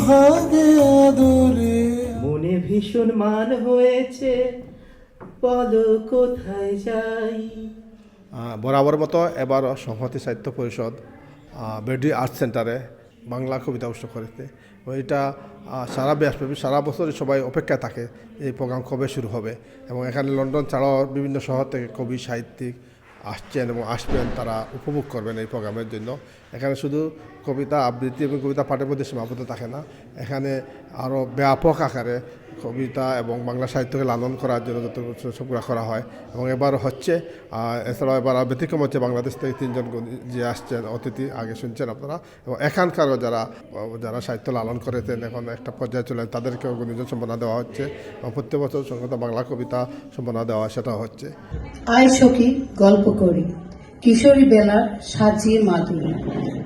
সোহাগে আদরে। মনে ভীষণ মান হয়েছে বলো কোথায় যাই? বরাবর মতো এবারও সংহতি সাহিত্য পরিষদ বেডি আর্ট সেন্টারে বাংলা কবিতা উৎসব করেছে। এটা সারা ব্যাসব্যাপী সারা বছরই সবাই অপেক্ষায় থাকে এই প্রোগ্রাম কবে শুরু হবে। এবং এখানে লন্ডন ছাড়াও বিভিন্ন শহর থেকে কবি সাহিত্যিক আসছেন এবং আসবেন তারা উপভোগ করবেন এই প্রোগ্রামের জন্য। এখানে শুধু কবিতা আবৃত্তি এবং কবিতা পাঠের মধ্যে সীমাবদ্ধ থাকে না। এখানে আরও ব্যাপক আকারে কবিতা এবং বাংলা সাহিত্যকে লালন করার জন্য যত সবগুলো করা হয়। এবং এবার হচ্ছে এছাড়াও এবার ব্যতিক্রম হচ্ছে বাংলাদেশ থেকে তিনজন যে আসছেন অতিথি আগে শুনছেন আপনারা। এবং এখানকারও যারা যারা সাহিত্য লালন করেছেন এখন একটা পর্যায়ে চলে তাদেরকেও গুণীজন সম্মাননা দেওয়া হচ্ছে। এবং প্রত্যেক বছর সংগত বাংলা কবিতা সম্মাননা দেওয়া সেটা হচ্ছে। আয় সখী গল্প করি। কিশোরী বেলার সাজিয়ে মাদুরি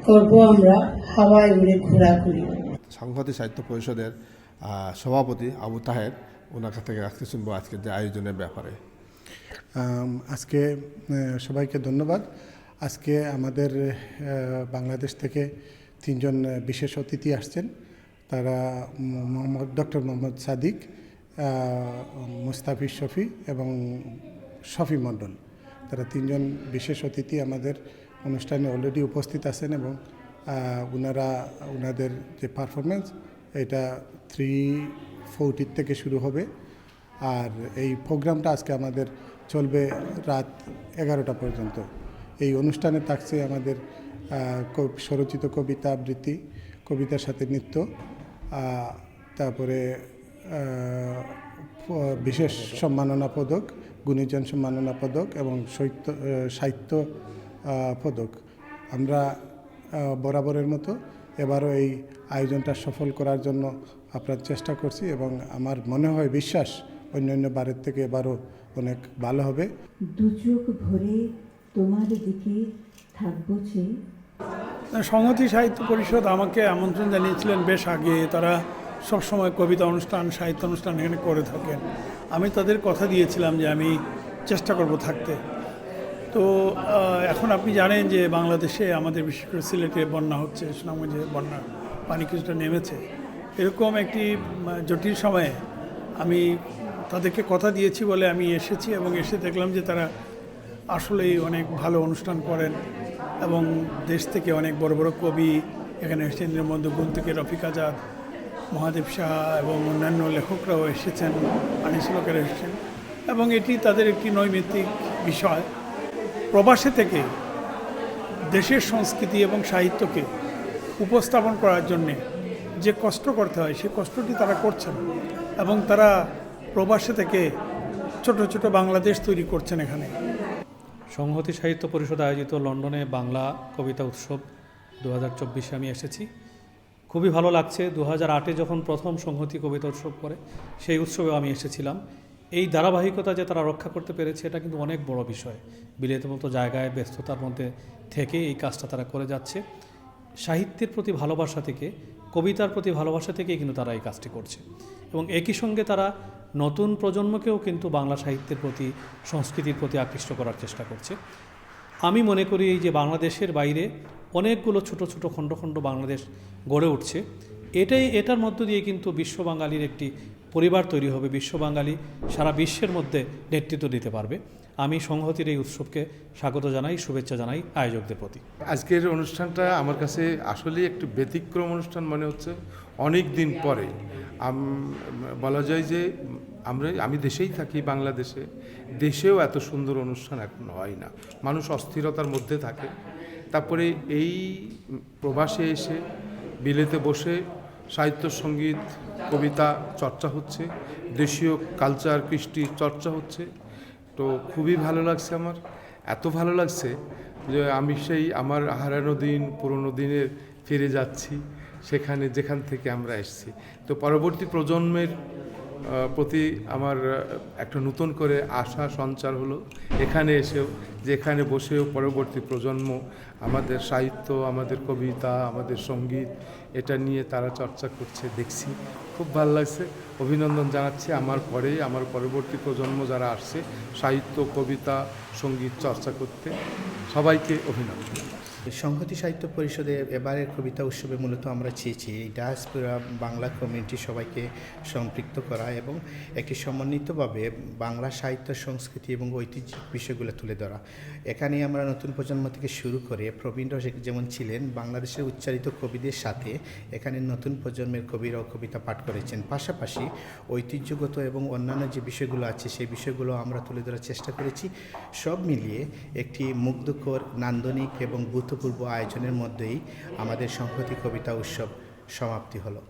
করব আমরা হাওয়ায় উড়ে ঘোরাঘুরি। সংহতি সাহিত্য পরিষদের সভাপতি আবু তাহের ওনার কাছ থেকে আজকে শুনব আজকের যে আয়োজনের ব্যাপারে। আজকে সবাইকে ধন্যবাদ। আজকে আমাদের বাংলাদেশ থেকে তিনজন বিশেষ অতিথি আসছেন। তারা মোহাম্মদ, ডক্টর মোহাম্মদ সাদিক মুস্তাফিজ শফি এবং শফি মণ্ডল। তারা তিনজন বিশেষ অতিথি আমাদের অনুষ্ঠানে অলরেডি উপস্থিত আছেন এবং ওনারা ওনাদের যে পারফরমেন্স এটা থ্রি ফোরটির থেকে শুরু হবে। আর এই প্রোগ্রামটা আজকে আমাদের চলবে রাত এগারোটা পর্যন্ত। এই অনুষ্ঠানে থাকছে আমাদের স্বরচিত কবিতা আবৃত্তি কবিতার সাথে নৃত্য তারপরে বিশেষ সম্মাননা পদক গুণীজন সম্মাননা পদক এবং সাহিত্য আহ, সাহিত্য পদক। আমরা বরাবরের মতো এবারও এই আয়োজনটা সফল করার জন্য আপনার চেষ্টা করছি এবং আমার মনে হয় বিশ্বাস অন্যান্য বারের থেকে এবারও অনেক ভালো হবে। দুচোখ ভরে তোমার দিকে থাকব চেয়ে সংহতি সাহিত্য পরিষদ আমাকে আমন্ত্রণ জানিয়েছিলেন বেশ আগে। তারা সবসময় কবিতা অনুষ্ঠান সাহিত্য অনুষ্ঠান এখানে করে থাকেন। আমি তাদের কথা দিয়েছিলাম যে আমি চেষ্টা করব থাকতে। তো এখন আপনি জানেন যে বাংলাদেশে আমাদের বিশেষ করে সিলেটে বন্যা হচ্ছে, সুনামগঞ্জে বন্যা পানি কিছুটা নেমেছে। এরকম একটি জটিল সময়ে আমি তাদেরকে কথা দিয়েছি বলে আমি এসেছি এবং এসে দেখলাম যে তারা আসলেই অনেক ভালো অনুষ্ঠান করেন এবং দেশ থেকে অনেক বড় বড় কবি এখানে মধ্যে গুণ থেকে রফিক আজাদ, মহাদেব শাহ এবং অন্যান্য লেখকরাও এসেছেন আনিসুলকের এসেছেন এবং এটি তাদের একটি নৈমিত্তিক বিষয়। প্রবাসে থেকে দেশের সংস্কৃতি এবং সাহিত্যকে উপস্থাপন করার জন্যে যে কষ্ট করতে হয় সেই কষ্টটি তারা করছেন এবং তারা প্রবাসে থেকে ছোট ছোট বাংলাদেশ তৈরি করছেন এখানে। সংহতি সাহিত্য পরিষদ আয়োজিত লন্ডনে বাংলা কবিতা উৎসব দু হাজার চব্বিশে আমি এসেছি। খুবই ভালো লাগছে। দু হাজার আটে যখন প্রথম সংহতি কবিতা উৎসব করে সেই উৎসবেও আমি এসেছিলাম। এই ধারাবাহিকতা যে তারা রক্ষা করতে পেরেছে, এটা কিন্তু অনেক বড় বিষয়। বিলেতের মতো জায়গায়, ব্যস্ততার মধ্যে থেকে এই কাজটা তারা করে যাচ্ছে। সাহিত্যের প্রতি ভালোবাসা থেকে, কবিতার প্রতি ভালোবাসা থেকেই কিন্তু তারা এই কাজটি করছে। এবং একই সঙ্গে তারা নতুন প্রজন্মকেও কিন্তু বাংলা সাহিত্যের প্রতি, সংস্কৃতির প্রতি আকৃষ্ট করার চেষ্টা করছে। আমি মনে করি এই যে বাংলাদেশের বাইরে অনেকগুলো ছোট ছোট খণ্ড খণ্ড বাংলাদেশ গড়ে উঠছে। এটাই, এটার মধ্য দিয়ে কিন্তু বিশ্ব বাঙালির একটি পরিবার তৈরি হবে বিশ্ব বাঙালি সারা বিশ্বের মধ্যে নেতৃত্ব দিতে পারবে। আমি সংহতির এই উৎসবকে স্বাগত জানাই, শুভেচ্ছা জানাই আয়োজকদের প্রতি। আজকের অনুষ্ঠানটা আমার কাছে আসলেই একটু ব্যতিক্রম অনুষ্ঠান মনে হচ্ছে। অনেক দিন পরে। বলা যায় যে আমরা, আমি দেশেই থাকি বাংলাদেশে। দেশেও এত সুন্দর অনুষ্ঠান এখন হয় না। মানুষ অস্থিরতার মধ্যে থাকে। তারপরে এই প্রবাসে এসে বিলেতে বসে সাহিত্য, সংগীত, কবিতা চর্চা হচ্ছে, দেশীয় কালচার কৃষ্টি চর্চা হচ্ছে। তো খুবই ভালো লাগছে আমার। এত ভালো লাগছে যে আমি সেই আমার হারানো দিন, পুরনো দিনের ফিরে যাচ্ছি, সেখানে, যেখান থেকে আমরা এসেছি। তো পরবর্তী প্রজন্মের প্রতি আমার একটা নতুন করে আশা, সঞ্চার হলো এখানে এসেও যে এখানে বসেও পরবর্তী প্রজন্ম আমাদের সাহিত্য, আমাদের কবিতা, আমাদের সংগীত, এটা নিয়ে তারা চর্চা করছে, দেখছি। খুব ভালো লাগছে। অভিনন্দন জানাচ্ছি আমার পরে, আমার পরবর্তী প্রজন্ম যারা আসছে, সাহিত্য, কবিতা, সংগীত চর্চা করতে। সবাইকে অভিনন্দন। সংহতি সাহিত্য পরিষদে এবারের কবিতা উৎসবে মূলত আমরা চেয়েছি এই ডায়াসপুরা বাংলা কমিউনিটি সবাইকে সম্পৃক্ত করা এবং একটি সমন্বিতভাবে বাংলা সাহিত্য, সংস্কৃতি এবং ঐতিহ্য বিষয়গুলো তুলে ধরা। এখানে আমরা নতুন প্রজন্ম থেকে শুরু করে প্রবীণ রসিক যেমন ছিলেন, বাংলাদেশের উচ্চারিত কবিদের সাথে এখানে নতুন প্রজন্মের কবিরাও কবিতা পাঠ করেছেন। পাশাপাশি ঐতিহ্যগত এবং অন্যান্য যে বিষয়গুলো আছে, সেই বিষয়গুলো আমরা তুলে ধরার চেষ্টা করেছি। সব মিলিয়ে একটি মুগ্ধকর, নান্দনিক এবং গুরুত্বপূর্ণ আয়োজনের মধ্যেই আমাদের সংহতি কবিতা উৎসব সমাপ্তি হলো।